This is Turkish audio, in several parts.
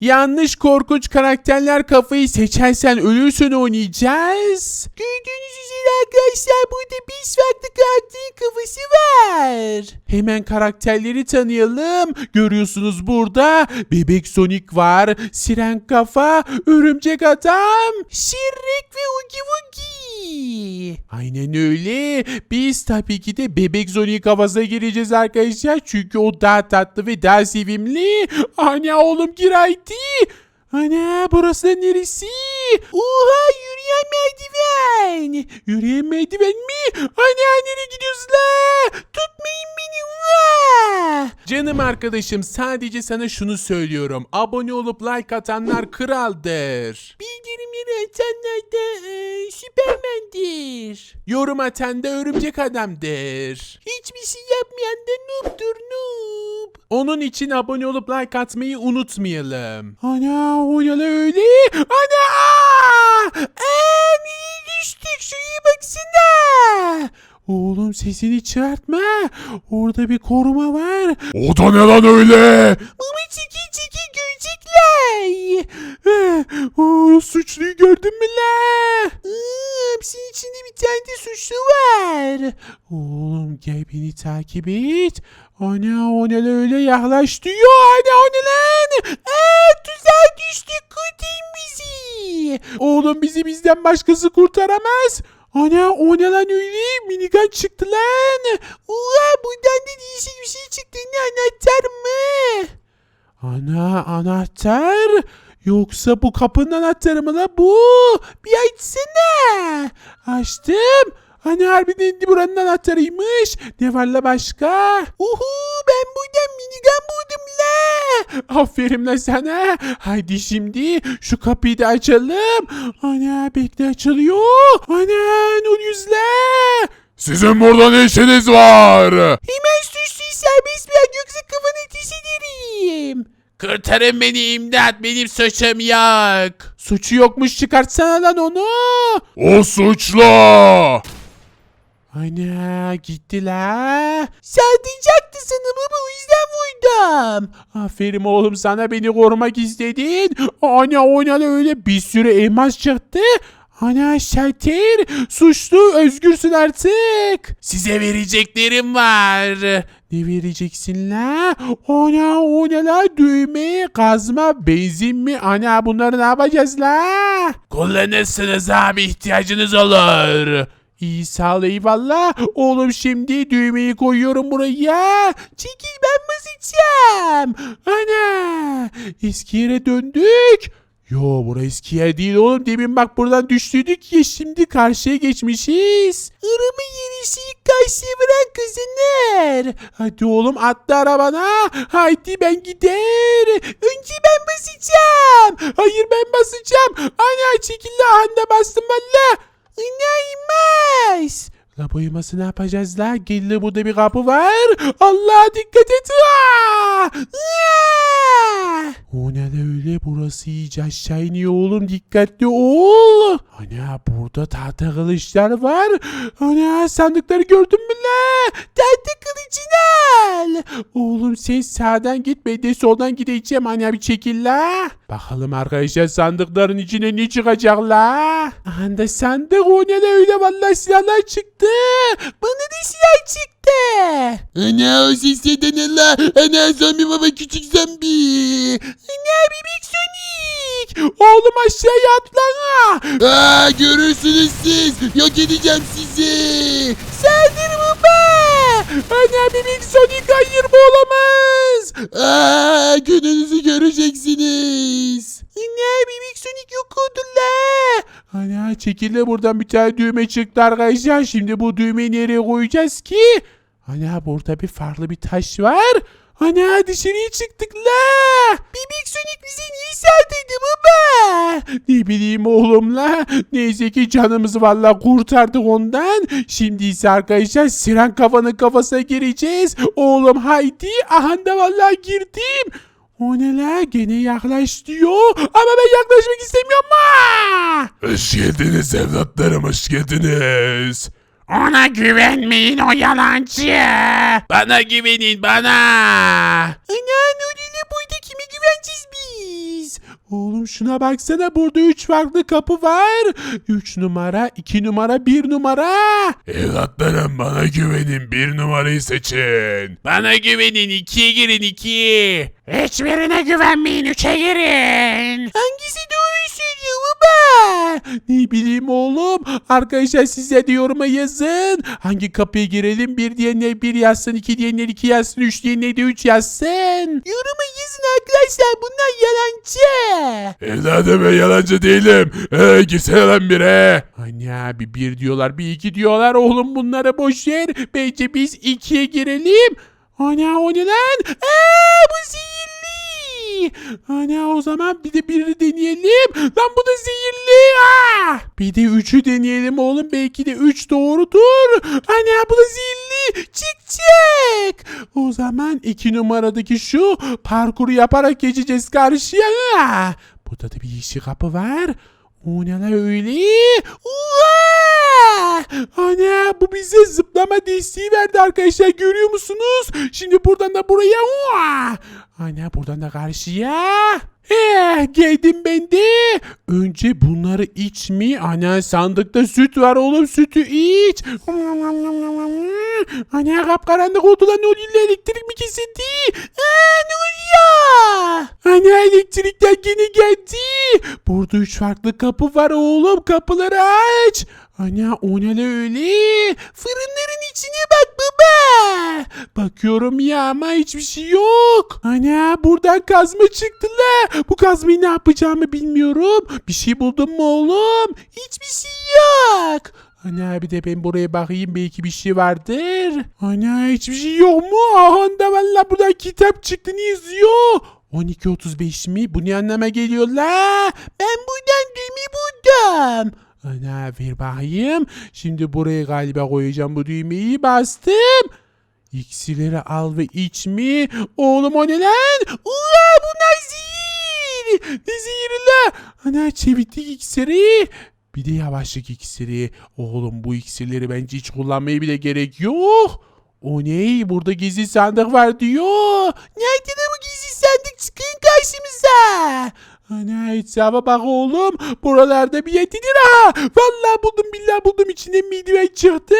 Yanlış korkunç karakterler kafayı seçersen ölürsün oynayacağız. Gördüğünüz üzere arkadaşlar burada bir farklı karakterin kafası var. Hemen karakterleri tanıyalım. Görüyorsunuz burada Bebek Sonic var, Siren Kafa, Örümcek Adam, Şirrek ve Ugi Wugi. Aynen öyle. Biz tabii ki de Bebek Sonic kafasına gireceğiz arkadaşlar. Çünkü o daha tatlı ve daha sevimli. Ana oğlum gir haydi. Ana burası da neresi? Oha yürüyen merdiven. Yürüyen merdiven mi? Ana nereye gidiyoruz la? Tutmayın beni. Canım arkadaşım sadece sana şunu söylüyorum. Abone olup like atanlar kraldır. Bildirimleri atanlar da e, süpermendir. Yorum atan da örümcek adamdır. Hiçbir şey yapmayan da noob'dur noob. Onun için abone olup like atmayı unutmayalım. Ana o ne la öyle? Ana! Aa, Oğlum sesini çıkartma. Orada bir koruma var. O da ne lan öyle? Mama çekil çekil görecekler. Suçluyu gördün mü la? Aa, hapsin içinde bir tane de suçlu var. Oğlum gel beni takip et. Ana o ne öyle yaklaş diyor. Ana o ne lan? Aa, tuzağa düştük kurtarın bizi. Oğlum bizi bizden başkası kurtaramaz. Ana o ne lan öyle? Minigun çıktı lan. Ulan buradan da değişik bir şey çıktı. Ne anahtar mı? Ana anahtar? Yoksa bu kapının anahtarı mı la bu? Bir açsana. Açtım. Hani harbiden buranın anahtarıymış. Ne var la başka? Uhu ben buradan minigun buldum. Aferin la sana. Haydi şimdi şu kapıyı da açalım. Ana bekle açılıyor. Ana oluyoruz la? Sizin burada ne işiniz var? Hemen suçluyu serbest bırak yoksa kafanı ateş ederim. Kurtarın beni imdat benim suçum yok. Suçu yokmuş çıkartsana lan onu. O suçlu. Ana gitti la. Saldıracaktı sana o yüzden vurdum. Aferin oğlum sana beni korumak istedin. Ana ona öyle bir sürü elmas çıktı. Ana şalter suçlu özgürsün artık. Size vereceklerim var. Ne vereceksin la? Ana o ne la? Düğme, kazma, benzin mi? Ana bunları ne yapacağız la? Kullanırsınız abi ihtiyacınız olur. İyi sağ ol eyvallah. Oğlum şimdi düğmeyi koyuyorum buraya. Çekil ben basacağım. Ana. Eski yere döndük. Yo bura eski yer değil oğlum. Demin bak buradan düştüydük ya şimdi karşıya geçmişiz. Irımı yenisi karşıya bırak kızınır. Hadi oğlum atla arabana. Haydi ben gider. Önce ben basacağım. Hayır ben basacağım. Ana çekil la anda bastım valla. E nem mais! La boyaması ne yapacağız la? Gelin burada bir kapı var. Allah dikkat et. Aa! O ne de öyle burası iyice aşağı iniyor oğlum dikkatli ol. Ana burada tahta kılıçlar var. Ana sandıkları gördün mü la? Tahta kılıcını. Oğlum sen sağdan git ben de soldan gideceğim. Ana bir çekil la. Bakalım arkadaşlar sandıkların içine ne çıkacak la? Anda sandık o ne de öyle vallahi silahlar çıktı. Bana da silah çıktı. Ana o seslerden la? Ana zombi baba küçük zombi. Ne bebek Sonic. Oğlum aşağıya atlana. Aa, görürsünüz siz. Yok edeceğim sizi. Saldır baba. Ana bebek Sonic hayır bu olamaz. Aa, gününüzü göreceksiniz. Ne bebek Sonic yok oldu la. Ana çekil buradan bir tane düğme çıktı arkadaşlar. Şimdi bu düğmeyi nereye koyacağız ki? Ana burada bir farklı bir taş var. Ana dışarıya çıktık la. Bebek Sonic bize niye saldırdı baba? Ne bileyim oğlum la. Neyse ki canımızı valla kurtardık ondan. Şimdi ise arkadaşlar Siren kafanın kafasına gireceğiz. Oğlum haydi. Aha da valla girdim. O ne la? Gene yaklaş diyor. Ama ben yaklaşmak istemiyorum ha. Hoş geldiniz evlatlarım hoş geldiniz. Ona güvenmeyin o yalancı. Bana güvenin bana. Ana Nuri'yle şuna baksana burada 3 farklı kapı var. 3 numara, 2 numara, 1 numara. Evlatlarım bana güvenin bir numarayı seçin. Bana güvenin 2'ye girin 2. Hiçbirine güvenmeyin 3'e girin. Hangisi doğru baba? Ne bileyim oğlum. Arkadaşlar size de yoruma yazın. Hangi kapıya girelim? Bir diyenler bir yazsın, iki diyenler iki yazsın, üç diyenler de üç yazsın. Yoruma yazın arkadaşlar. Bunlar yalancı. Evladım ben yalancı değilim. Ee, gitsene lan bire. Anne abi bir diyorlar bir iki diyorlar oğlum bunlara boş ver. Bence biz ikiye girelim. Ana o ne lan? Aa, bu zehirli. Ana o zaman bir de biri deneyelim. Lan bu da zehirli. Aa! Bir de üçü deneyelim oğlum. Belki de üç doğrudur. Ana bu da zehirli. Çık çık. O zaman iki numaradaki şu parkuru yaparak geçeceğiz karşıya. Burada da bir yeşil kapı var. O ne öyle? Uaa! Ana bu bize zıplama desteği verdi arkadaşlar görüyor musunuz? Şimdi buradan da buraya. Ana buradan da karşıya. Eh, geldim ben de. Önce bunları iç mi? Ana sandıkta süt var oğlum sütü iç. Ana kapkaranlık oldu lan ne oluyor elektrik mi kesildi? Aa, ne oluyor? Ana elektrikler gene geldi. Burada üç farklı kapı var oğlum kapıları aç. Ana o ne öyle? Fırınların içine bak baba. Bakıyorum ya ama hiçbir şey yok. Ana buradan kazma çıktı la. Bu kazmayı ne yapacağımı bilmiyorum. Bir şey buldun mu oğlum? Hiçbir şey yok. Ana bir de ben buraya bakayım belki bir şey vardır. Ana hiçbir şey yok mu? Aha da valla burada kitap çıktı ne yazıyor? 12.35 mi? Bu ne anlama geliyor la? Ben buradan düğme buldum. Ana ver bakayım. Şimdi buraya galiba koyacağım bu düğmeyi bastım. İksirleri al ve iç mi? Oğlum o ne lan? Ulan bunlar zehir. Ne zehiri la? Ana çeviklik iksiri. Bir de yavaşlık iksiri. Oğlum bu iksirleri bence hiç kullanmaya bile gerek yok. O ne? Burada gizli sandık var diyor. Nerede de bu gizli sandık? Çıkın karşımıza. Ana hesaba bak oğlum. Buralarda bir yetidir ha. Vallahi buldum billahi buldum. İçinden midye çıktı.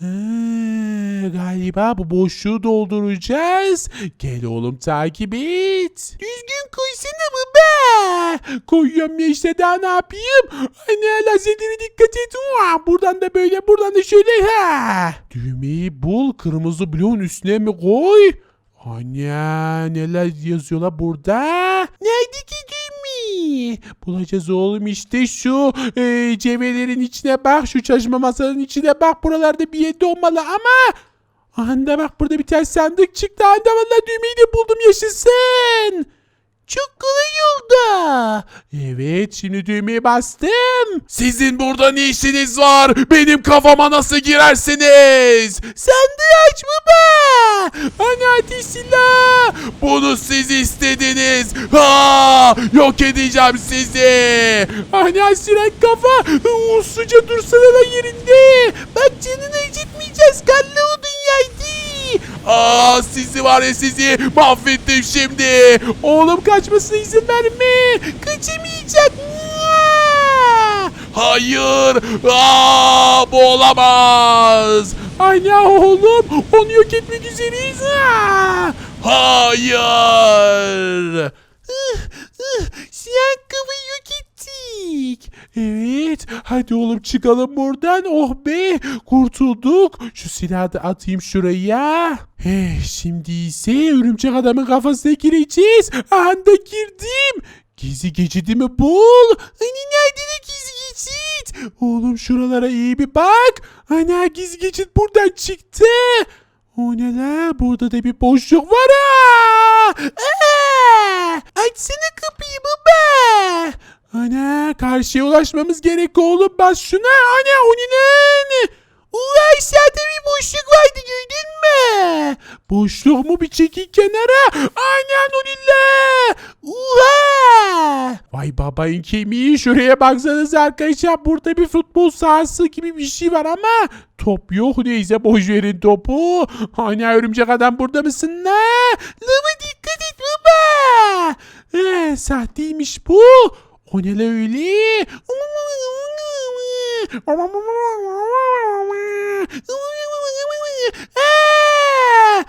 Ha, galiba bu boşluğu dolduracağız. Gel oğlum takip et. Düzgün koysana baba. Koyuyorum ya işte daha ne yapayım? Ana lazerlere dikkat et. Uaa, Buradan da böyle buradan da şöyle ha. Düğmeyi bul kırmızı bloğun üstüne mi koy? Anne neler yazıyorlar burada? Nerede ki düğme? Bulacağız oğlum işte şu e, cevhelerin içine bak. Şu çalışma masanın içine bak. Buralarda bir yerde olmalı ama. Anda bak burada bir tane sandık çıktı. Anda vallahi düğmeyi de buldum yaşasın. Çok kolay. Evet şimdi düğmeye bastım. Sizin burada ne işiniz var? Benim kafama nasıl girersiniz? Sandığı aç baba. Ana ateş silah. Bunu siz istediniz. Ha! Yok edeceğim sizi. Ana siren kafa. Usluca dursana lan yerinde. Bak canını acıtmayacağız. Yaydı. Aa sizi var ya sizi mahvettim şimdi. Oğlum kaçmasına izin verme. Kaçamayacak. Hayır. Aa bu olamaz. Ana oğlum onu yok etmek üzereyiz. Ha! Hayır. Siyah kafayı yok ettik. Evet. Hadi oğlum çıkalım buradan. Oh be. Kurtulduk. Şu silahı da atayım şuraya. Eh, şimdi ise örümcek adamın kafasına gireceğiz. Anda girdim. Gizli geçidimi bul. Hani nerede de gizli geçit? Oğlum şuralara iyi bir bak. Ana gizli geçit buradan çıktı. O ne la? Burada da bir boşluk var ha. Aa! Açsana kapıyı baba. Ana karşıya ulaşmamız gerek oğlum. Bas şuna. Ana o ne lan? Ulan aşağıda bir boşluk vardı gördün mü? Boşluk mu bir çekil kenara? Ana nonilla. Uha. Vay babayın kemiği şuraya baksanız arkadaşlar burada bir futbol sahası gibi bir şey var ama top yok neyse boş verin topu. Ana örümcek adam burada mısın la? Lava dikkat et baba. Ee, sahteymiş bu. O ne öyle? Ah,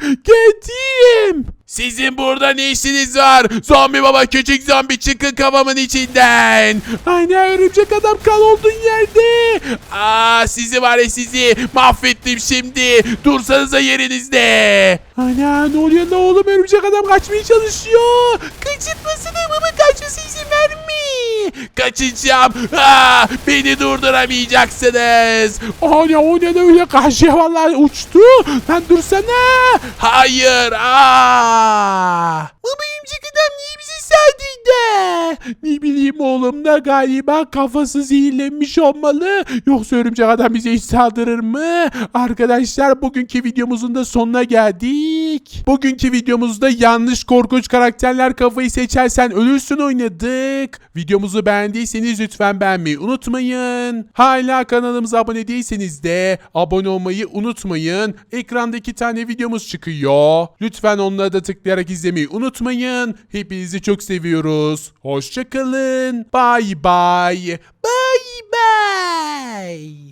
Geldim. Sizin burada ne işiniz var? Zombi baba küçük zombi çıkın kafamın içinden. Aynen örümcek adam kal olduğun yerde. Aa sizi var ya sizi mahvettim şimdi. Dursanıza yerinizde. Ana ne oluyor ne oğlum örümcek adam kaçmaya çalışıyor. Kaçırtmasına baba kaçması izin verme. Kaçacağım. Aa, beni durduramayacaksınız. Ana o ne de öyle karşıya vallahi uçtu. Lan dursana. Hayır. Aa. Baba örümcek adam niye bizi sardıydı? Ne bileyim oğlum da galiba kafası zehirlenmiş olmalı. Yoksa örümcek adam bize hiç saldırır mı? Arkadaşlar bugünkü videomuzun da sonuna geldik. Bugünkü videomuzda yanlış korkunç karakterler kafayı seçersen ölürsün oynadık. Videomuzu beğendiyseniz lütfen beğenmeyi unutmayın. Hala kanalımıza abone değilseniz de abone olmayı unutmayın. Ekranda iki tane videomuz çıkıyor. Lütfen onlara da tıklayarak izlemeyi unutmayın. Hepinizi çok seviyoruz. Hoşçakalın. Bye bye. Bye bye.